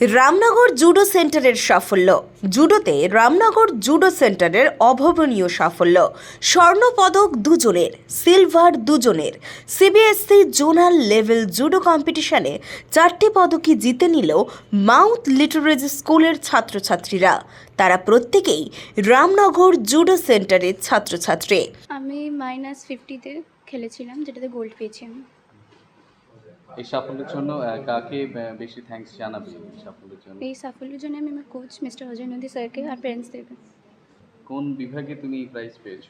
Ramnagar judo সেন্টারের সাফল্য। জুডোতে Ramnagar judo সেন্টারের অভাবনীয় সাফল্য। স্বর্ণপদক দুজনের, সিলভার দুজনের। সিবিএসসি জোনাল লেভেল জুডো কম্পিটিশনে চারটি পদকই জিতে নিল মাউথ লিটারেজ স্কুলের ছাত্রছাত্রীরা। তারা প্রত্যেকেই রামনগর জুডো সেন্টারের ছাত্রছাত্রী। আমি মাইনাস ফিফটিতে খেলেছিলাম, যেটাতে গোল্ড পেয়েছি আমি। এই সাফল্যের জন্য কাকে বেশি থ্যাঙ্কস জানাবে এই সাফল্যের জন্য? এই সাফল্যের জন্য আমি আমার কোচ মিস্টার অজয় নন্দী স্যারকে আর প্যারেন্টসদেরকে কোন বিভাগে তুমি প্রাইজ পেয়েছ?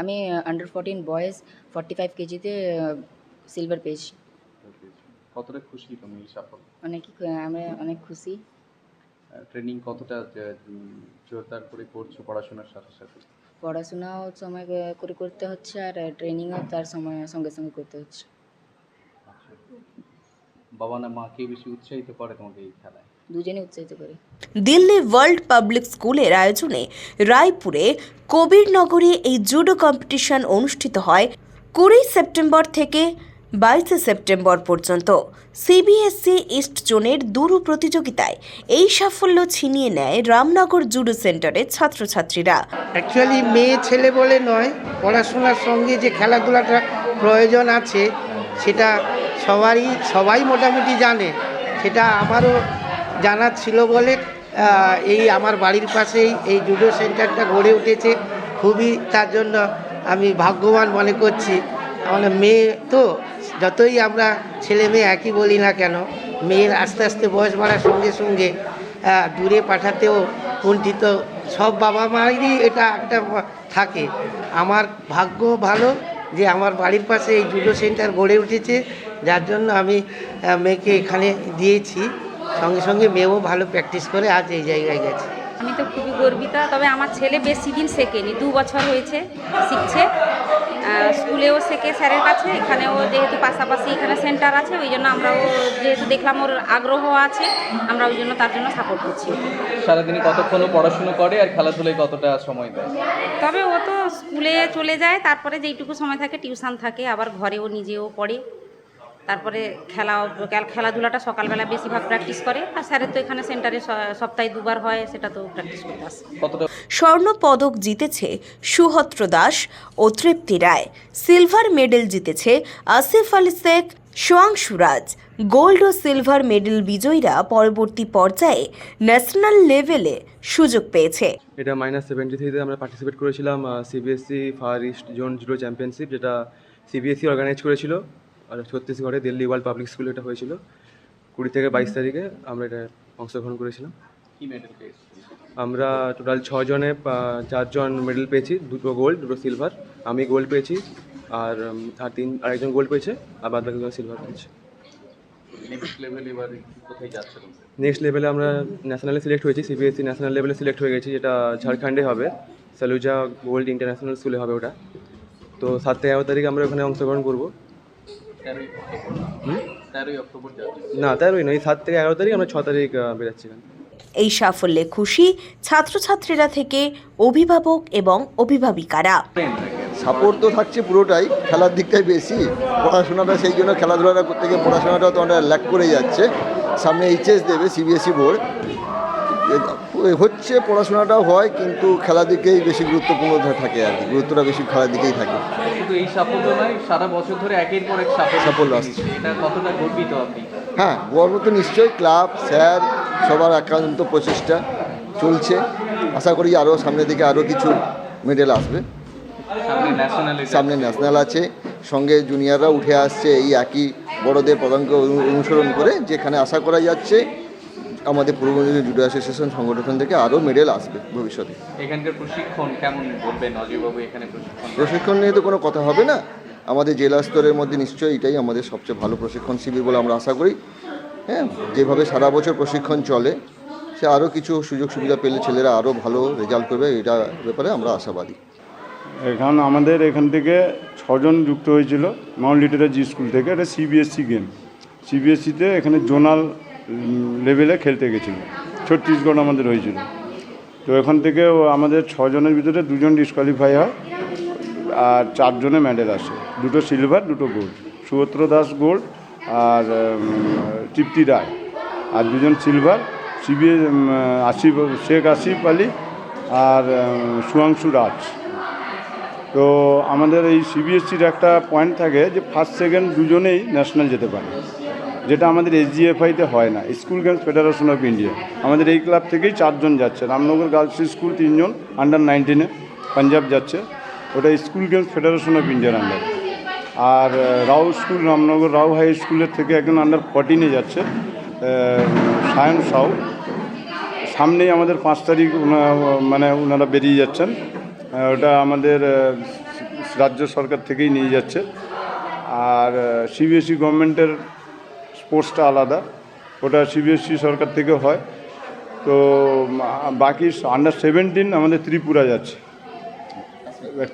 আমি under fourteen boys forty five কেজিতে সিলভার পেয়েছি। কতটা খুশি তুমি এই সাফল্য? অনেক আমরা অনেক খুশি। ট্রেনিং কতটা জোরদার করে করছ পড়াশোনার সাথে সাথে? পড়াশোনাও সময় করে করতে হচ্ছে আর ট্রেনিংও তার সময় সঙ্গে সঙ্গে করতে হচ্ছে। বাবা না মাকে বেশি উৎসাহিত করে তোমাকে এই খেলায়? দুজনে উৎসাহিত করে। দিল্লি ওয়ার্ল্ড পাবলিক স্কুলের আয়োজনে রায়পুরে কবিরনগরে এই জুডো কম্পিটিশন অনুষ্ঠিত হয় কুড়ি সেপ্টেম্বর থেকে বাইশে সেপ্টেম্বর পর্যন্ত। সিবিএসসি ইস্ট জোনের দুরু প্রতিযোগিতায় এই সাফল্য ছিনিয়ে নেয় রামনগর জুডো সেন্টারের ছাত্রছাত্রীরা। অ্যাকচুয়ালি মেয়ে ছেলে বলে নয় পড়াশোনার সঙ্গে যে খেলাধুলাটা প্রয়োজন আছে সেটা সবারই, সবাই মোটামুটি জানে। সেটা আমারও জানা ছিল বলে এই আমার বাড়ির পাশেই এই জুডো সেন্টারটা গড়ে উঠেছে। খুবই তার জন্য আমি ভাগ্যবান মনে করছি। মানে মেয়ে তো যতই আমরা ছেলে মেয়ে একই বলি না কেন, মেয়ের আস্তে আস্তে বয়স বাড়ার সঙ্গে সঙ্গে দূরে পাঠাতেও কুণ্ঠিত সব বাবা মায়েরই এটা একটা থাকে। আমার ভাগ্য ভালো যে আমার বাড়ির পাশে এই জুডো সেন্টার গড়ে উঠেছে, যার জন্য আমি মেয়েকে এখানে দিয়েছি। সঙ্গে সঙ্গে মেয়েও ভালো প্র্যাকটিস করে আজ এই জায়গায় গেছে। আমি তো খুবই গর্বিত, তবে আমার ছেলে বেশি দিন শেখেনি, দু বছর হয়েছে, শিখছে। স্কুলেও শেখে স্যারের কাছে এখানেও যেহেতু পাশাপাশি এখানে সেন্টার আছে ওই জন্য আমরাও যেহেতু দেখলাম ওর আগ্রহ আছে আমরা ওই জন্য তার জন্য সাপোর্ট করছি। সারাদিনে কতক্ষণ পড়াশুনো করে আর খেলাধুলায় কতটা সময় দেয়? তবে ও তো স্কুলে চলে যায় তারপরে যেইটুকু সময় থাকে টিউশন থাকে আবার ঘরেও নিজেও পড়ে। তারপরে খেলা খেলাধুলাটা সকালবেলা বেশিরভাগ প্র্যাকটিস করে আর স্যারের তো এখানে সেন্টারে স- সপ্তাহে দুবার হয় সেটা তো প্র্যাকটিস করতে আসে। স্বর্ণ পদক জিতেছে সুহত্র দাস ও তৃপ্তি রায়। সিলভার মেডেল জিতেছে আসিফ আলী শেখ সোয়াংশু রাজ। গোল্ড ও সিলভার মেডেল বিজয়ীরা পরবর্তী পর্যায়ে ন্যাশনাল লেভেলে সুযোগ পেয়েছে। এটা মাইনাস সেভেন্টি থ্রিতে আমরা পার্টিসিপেট করেছিলাম CBSE far east zone zero championship যেটা সিবিএসসি অর্গানাইজ করেছিল। আর ছত্তিশগড়ে দিল্লি ওয়ার্ল্ড পাবলিক স্কুলে এটা হয়েছিল। কুড়ি থেকে বাইশ তারিখে আমরা এটা অংশগ্রহণ করেছিলাম। আমরা টোটাল ছজনে চারজন মেডেল পেয়েছি দুটো গোল্ড দুটো সিলভার আমি গোল্ড পেয়েছি আর আর তিন আরেকজন গোল্ড পেয়েছে আর বাদ বাকিজন সিলভার পেয়েছে। নেক্সট লেভেলে আমরা ন্যাশনালে সিলেক্ট হয়েছি সিবিএসসি ন্যাশনাল লেভেলে সিলেক্ট হয়ে গেছি যেটা ঝাড়খণ্ডে হবে। সালুজা গোল্ড ইন্টারন্যাশনাল স্কুলে হবে ওটা। তো সাত থেকে এগারো তারিখ আমরা ওখানে অংশগ্রহণ করব। না তেরোই নয় সাত থেকে এগারো তারিখ আমরা ছ তারিখ আহ, বেরাচ্ছি এখানে এই সাফল্যে খুশি ছাত্রছাত্রীরা থেকে অভিভাবক এবং অভিভাবিকারা। সাপোর্ট তো থাকছে পুরোটাই খেলার দিকটাই বেশি পড়াশোনাটা সেই জন্য খেলাধুলাটা করতে গিয়ে পড়াশোনাটা তো অনেক ল্যাক করে যাচ্ছে। সামনে এইচএস দেবে সিবিএসই বোর্ড হচ্ছে পড়াশোনাটাও হয় কিন্তু খেলার দিকেই বেশি গুরুত্বপূর্ণ থাকে আর কি গুরুত্বটা বেশি খেলার দিকেই থাকে। কিন্তু এই সাফল্য নয় সারা বছর ধরে একের পর এক সাফল্য সাফল্য আসছে। এটা কতটা গর্বিত আপনি? হ্যাঁ গর্ব তো নিশ্চয়ই ক্লাব স্যার সবার একান্ত প্রচেষ্টা চলছে। আশা করি আরও সামনের দিকে আরও কিছু মেডেল আসবে। সামনে সামনে ন্যাশনাল আছে। সঙ্গে জুনিয়ররা উঠে আসছে এই একই বড়দের পদাঙ্ক অনু- অনুসরণ করে যেখানে আশা করা যাচ্ছে আমাদের পূর্ব মেদিনীপুর জুডো অ্যাসোসিয়েশন সংগঠন থেকে আরও মেডেল আসবে ভবিষ্যতে। এখানকার প্রশিক্ষণ কেমন বলবেন? অজয়বাবু এখানে প্রশিক্ষণ প্রশিক্ষণ নিয়ে তো কোনো কথা হবে না। আমাদের জেলা স্তরের মধ্যে নিশ্চয়ই এটাই আমাদের সবচেয়ে ভালো প্রশিক্ষণ শিবির বলে আমরা আশা করি। হ্যাঁ যেভাবে সারা বছর প্রশিক্ষণ চলে সে আরও কিছু সুযোগ সুবিধা পেলে ছেলেরা আরও ভালো রেজাল্ট করবে এটা ব্যাপারে আমরা আশাবাদী। এখন আমাদের এখান থেকে ছজন যুক্ত হয়েছিল মাউন্ট লিটারেজি স্কুল থেকে এটা সিবিএসসি গেম সিবিএসসিতে এখানে জোনাল লেভেলে খেলতে গেছিল। ছত্তিশগড় আমাদের হয়েছিল। তো এখান থেকে আমাদের ছজনের ভিতরে দুজন ডিসকোয়ালিফাই হয় আর চারজনে মেডেল আসে। দুটো সিলভার দুটো গোল্ড সুভদ্র দাস গোল্ড আর তৃপ্তি রায়। আর দুজন সিলভার সিবিএস আসিফ শেখ আসিফ আলী আর সুয়াংশু রাজ। তো আমাদের এই সিবিএসসির একটা পয়েন্ট থাকে যে ফার্স্ট সেকেন্ড দুজনেই ন্যাশনাল যেতে পারে। যেটা আমাদের এসজিএফআইতে হয় না school games federation of India আমাদের এই ক্লাব থেকেই চারজন যাচ্ছে। রামনগর গার্লস স্কুল তিনজন আন্ডার নাইনটিনে পাঞ্জাব যাচ্ছে। ওটা স্কুল গেমস ফেডারেশন অফ ইন্ডিয়ার আন্ডার আর রাও স্কুল রামনগর রাও হাই স্কুলের থেকে একজন আন্ডার ফর্টিনে যাচ্ছে সায়ন সাউ। সামনেই আমাদের পাঁচ তারিখ মানে ওনারা বেরিয়ে যাচ্ছেন। ওটা আমাদের রাজ্য সরকার থেকেই নিয়ে যাচ্ছে। আর সিবিএসই গভর্নমেন্টের স্পোর্টসটা আলাদা, ওটা সিবিএসসি সরকার থেকে হয়। তো বাকি আন্ডার সেভেন্টিন আমাদের ত্রিপুরা যাচ্ছে।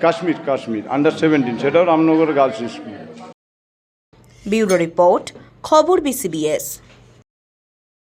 কাশ্মীর কাশ্মীর আন্ডার সেভেন্টিন সেটাও Ramnagar girls school. Bureau report, খবর বিসিবিএস